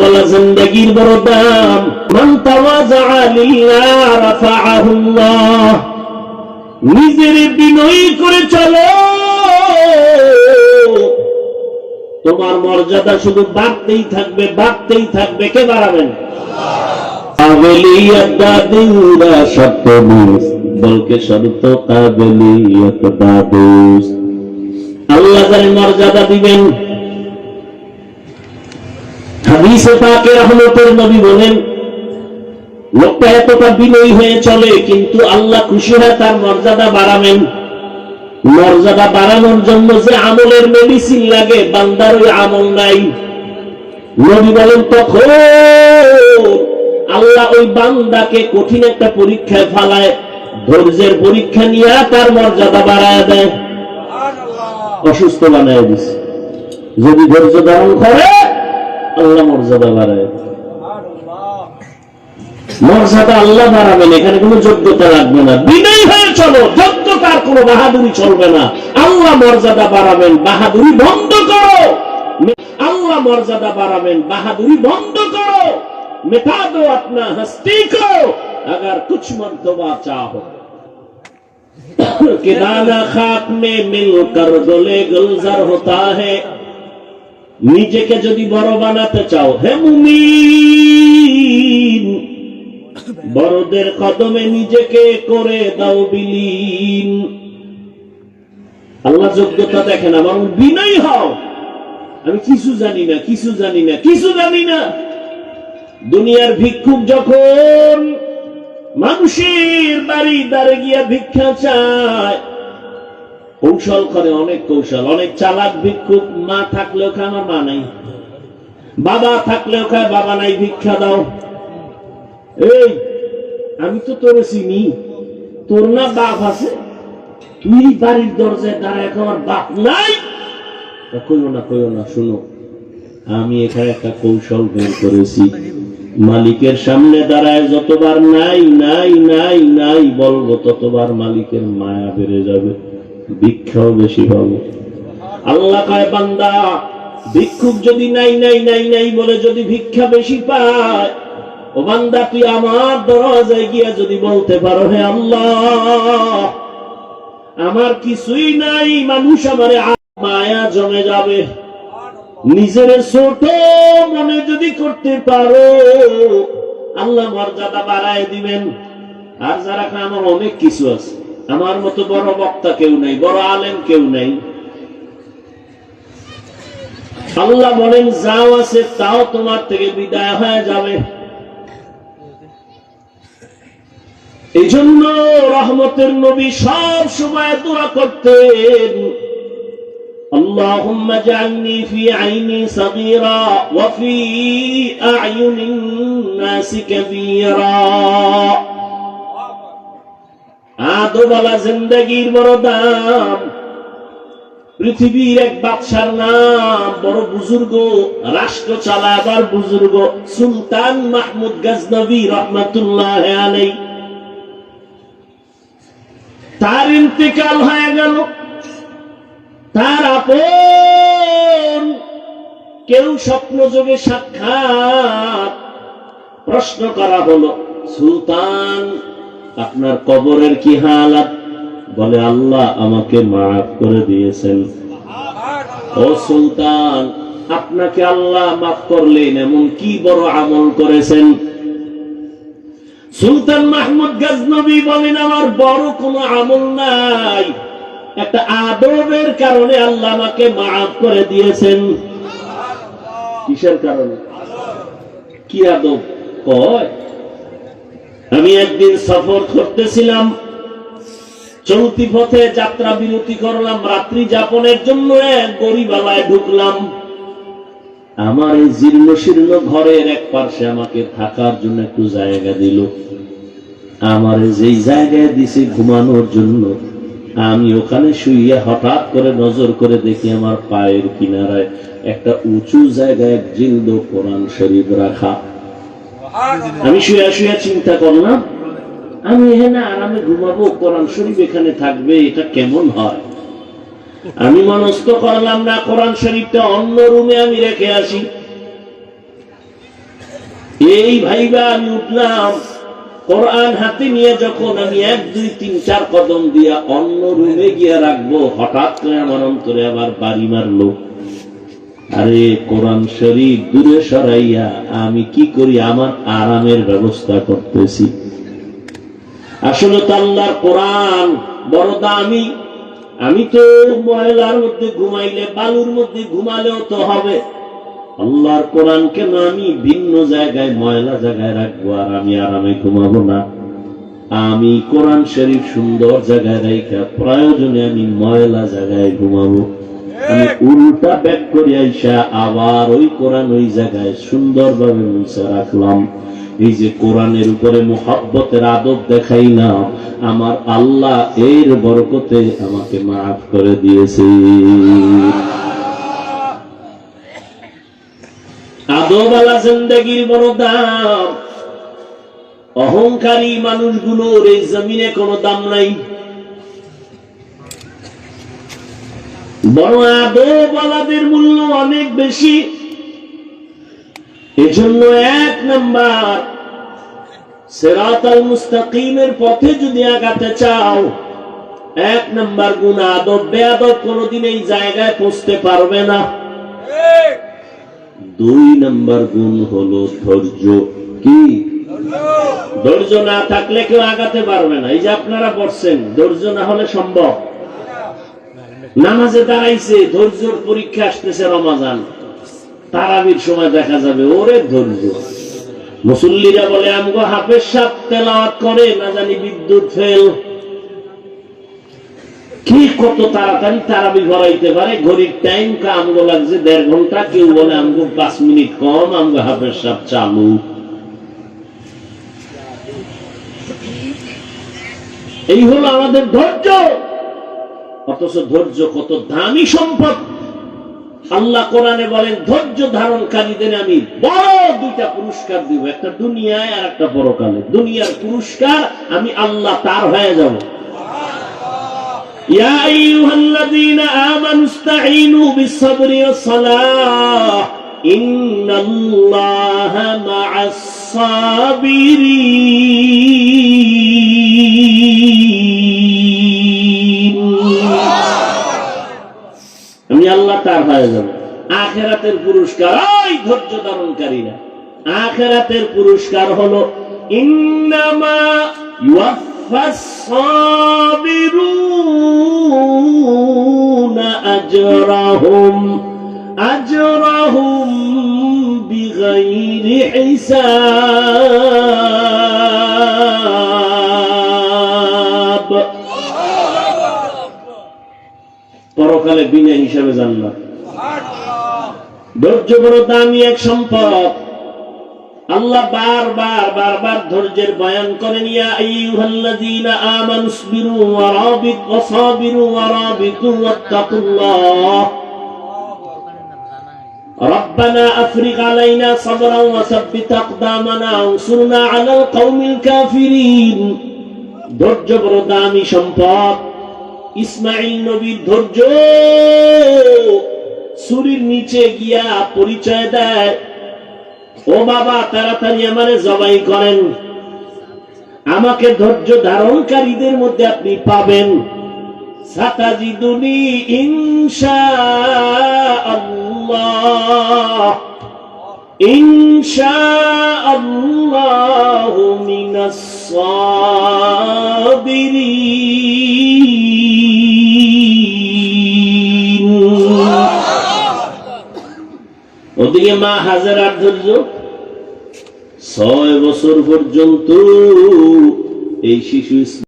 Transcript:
বলা জিন্দগির বড় দাম নিজের বিনয়ী করে চলো। তোমার মর্যাদা শুধু বাড়তেই থাকবে বাড়তেই থাকবে। কে বাড়াবেন? বলকে দাদুস আল্লাহ মর্যাদা দিবেন হাদিসে পাকে রহমতের নবী বলেন লোকটা এতটা বিনয়ী হয়ে চলে কিন্তু আল্লাহ খুশি হয় তার মর্যাদা বাড়াবেন। মর্যাদা বাড়ানোর জন্য যে আমলের মেডিসিন লাগে বান্দার ওই আমল নাই। নবী বলেন তখন আল্লাহ ওই বান্দাকে কঠিন একটা পরীক্ষায় ফালায় ধৈর্যের পরীক্ষা নিয়ে তার মর্যাদা বাড়ায় দেয়। অসুস্থ বানায় দিছে। যদি ধৈর্য ধারণ করে আল্লাহ মর্যাদা বাড়ায় মর্যাদা আল্লাহ বাড়াবেন এখানে কোনো যোগ্যতা লাগবে না বিনয়ী হয়ে চলো যোগ্যতার কোনো বাহাদুরি চলবে না আল্লাহ মর্যাদা বাড়াবেন বাহাদুরি বন্ধ করো আল্লাহ মর্যাদা বাড়াবেন বাহাদুরি বন্ধ করো मिटा दो अपना हस्ती को अगर कुछ मर्तबा चाहो कि दाना खाक में मिलकर गले गुलजार होता है নিজেকে যদি বড় বানাতে চাও, হে মুমিন, বড়দের কদমে নিজেকে করে দাও বিলীন। আল্লাহ যোগ্যতা দেখেন, আমার বিনয় হও। আমি কিছু জানি না, কিছু জানি না, কিছু জানি না। দুনিয়ার ভিক্ষুক যখন মানুষের বাড়ি দ্বারে গিয়া ভিক্ষা চায় কৌশল করে, অনেক কৌশল। অনেক চালাক ভিক্ষুক, মা থাকলেও খায়, আমার মা নাই। বাবা থাকলেও খায়, বাবা নাই, ভিক্ষা দাও। এই, আমি তো তোর চিনি। তোর না বাপ আছে? তুই বাড়ির দরজায় দাঁড়ায় আমার বাপ নাই? কইও না কইও না, শুনো। আমি এখানে একটা কৌশল বের করেছি। মালিকের সামনে দাঁড়ায়, যতবার নাই নাই নাই নাই বলব, ততবার মালিকের মায়া বেড়ে যাবে। ভিক্ষাও বেশি পাবো আল্লাহ কয়, বান্দা, ভিক্ষুক যদি নাই নাই নাই নাই বলে যদি ভিক্ষা বেশি পায়, ও বান্দা, তুই আমার দরজায় গিয়া যদি বলতে পারো, হে আল্লাহ, আমার কিছুই নাই, মানুষ আমারে মায়া জমে যাবে। নিজের ছোট মনে যদি করতে পারো, আল্লাহ মর্যাদা বাড়ায় দিবেন। আর যারা আমার অনেক কিছু আছে। আমার মতো বড় বক্তা কেউ নাই বড় আলেম কেউ নাই আল্লাহ বলেন যাও আছে তাও তোমার থেকে বিদায় হয়ে যাবে এই জন্য রহমতের নবী সব সময় দোয়া করতেন اللهم اجعلني في عيني صغيرا وفي أعين الناس كبيرا আদোবালা জিন্দগির বড় দাম। পৃথিবীর এক বাদশার নাম, বড় বুজুর্গ, রাষ্ট্র চালাবার বুজুর্গ, সুলতান মাহমুদ গজনবী রহমতুল্লাহ আলাই তার ইন্তেকাল হয়ে গেল। তার আপন কেউ স্বপ্ন যোগে সাক্ষাৎ প্রশ্ন করা হলো, সুলতান আপনার কবরের কি হালাত? বলে, আল্লাহ আমাকে মাফ করে দিয়েছেন। ও সুলতান, আপনাকে আল্লাহ মাফ করলেন, এমন কি বড় আমল করেছেন? সুলতান মাহমুদ গাজনবী বলেন, আমার বড় কোনো আমল নাই। একটা আদবের কারণে আল্লাহ আমাকে মাফ করে দিয়েছেন। কিসের কারণে? কি আদব? কয়? আমি একদিন সফর করতেছিলাম, চলতি পথে যাত্রা বিরতি করলাম, রাত্রি যাপনের জন্য এক গরিবালায় ঢুকলাম। আমার এই জীর্ণ শীর্ণ ঘরের এক পার্শ্বে আমাকে থাকার জন্য একটু জায়গা দিল। আমার যেই জায়গায় দিছে ঘুমানোর জন্য, আমি ওখানে শুইয়া হঠাৎ করে নজর করে দেখি আমার পায়ের কিনারায় একটা উঁচু জায়গায় জিন্দ কোরআন শরীফ রাখা। আমি শুয়ে শুয়ে চিন্তা করলাম আমি এখানে আরামে ঘুমাবো, কোরআন শরীফ এখানে থাকবে, এটা কেমন হয়? আমি মনস্থ করলাম না, কোরআন শরীফটা অন্য রুমে আমি রেখে আসি। এই ভাইবা আমি উঠলাম, কোরআন হাতে নিয়ে যখন আমি এক, দুই, তিন, চার কদম দিয়া অন্য রুমে গিয়ে রাখব, হঠাৎ করে আমার অন্তরে আবার বাড়ি মারলো। আরে কোরআন শরীফ দূরে সরাইয়া আমি কি করি? আমার আরামের ব্যবস্থা করতেছি। আসলে তো আল্লাহর কোরআন বড় দামি। আমি তো ময়লার মধ্যে ঘুমাইলে, বালুর মধ্যে ঘুমালেও তো হবে। আল্লাহর কোরআন কেন আমি ভিন্ন জায়গায়, ময়লা জায়গায় রাখব আর আমি আরামে ঘুমাবো না? আমি কোরআন শরীফ সুন্দর জায়গায় রাখা প্রয়োজনে আমি ময়লা জায়গায় ঘুমাবো। আমি উল্টা ব্যাক করে আইসা আবার ওই কোরআন ওই জায়গায় সুন্দরভাবে মুছে রাখলাম। এই যে কোরআনের উপরে মোহাব্বতের আদব দেখাই না, আমার আল্লাহ এর বরকতে আমাকে মাফ করে দিয়েছে। আদবালা জিন্দগির বড় দাম। অহংকারী মানুষগুলোর এই জমিনে কোনো দাম নাই। বড় আদবালাদের মূল্য অনেক বেশি। এজন্য এক নাম্বার, সেরাতাল মুস্তাকিমের পথে যদি আগাতে চাও, এক নাম্বার গুণ আদব কোনোদিন এই জায়গায় পৌঁছতে পারবে না। দুই নাম্বার গুণ হলো ধৈর্য। কি? ধৈর্য। না থাকলে কেউ আগাতে পারবে না। এই যে আপনারা পড়ছেন ধৈর্য না হলে সম্ভব। নামাজে দাঁড়াইছে, ধৈর্যর পরীক্ষা আসতেছে রমাজান। তারাবির সময় দেখা যাবে, ওরে ধৈর্য। মুসল্লিরা বলে, আমগো হাফের সাপ তেলাওয়াত করে, না জানি বিদ্যুৎ ফেল। কি কত তাড়াতাড়ি তারাবি ভরাইতে পারে, ঘড়ির টাইম কা আমগো লাগছে দেড় ঘণ্টা, কেউ বলে, আমগো পাঁচ মিনিট কম, আমগো হাফের সাপ চালু। এই হলো আমাদের ধৈর্য। অথচ ধৈর্য কত দামি সম্পদ আল্লাহ কোরআনে বলেন ধৈর্য ধারণকারীদের আমি বড় দুইটা পুরস্কার দিব একটা দুনিয়ায় আর একটা পরকালে দুনিয়ার পুরস্কার আমি আল্লাহ তার হয়ে যাব يا أيها الذين آمنوا استعينوا بالصبر والصلاة إن الله مع الصابرين হয়ে যাব। আখেরাতের পুরস্কার ওই ধৈর্য ধারণকারীরা। আখেরাতের পুরস্কার হলো পরকালে বিনা হিসাবে জান্নাত। ধৈর্য বড় দামি এক সম্পদ আল্লাহ বারবার বারবার ধৈর্যের বয়ান করেন ইয়া আইয়ুহাল্লাযীনা আমানু ইসবিরু ওয়া রাবিতু ওয়া সাবিরু ওয়া রাবিতু ওয়াত্তাকুল্লাহ ربنا افرغ علينا صبرا وثبت اقدامنا وانصرنا على القوم الكافرين ধৈর্য বড় দামি সম্পদ ইসমাইল নবীর ধৈর্য সুরির নিচে গিয়া পরিচয় দেয়। ও বাবা, তাড়াতাড়ি আমারে জবাই করেন। আমাকে ধৈর্য ধারণকারীদের মধ্যে আপনি পাবেন। সাতাজিদুনি ইনশা ইনশা ওদিকে মা হাজার ধৈর্য। ছয় বছর পর্যন্ত এই শিশু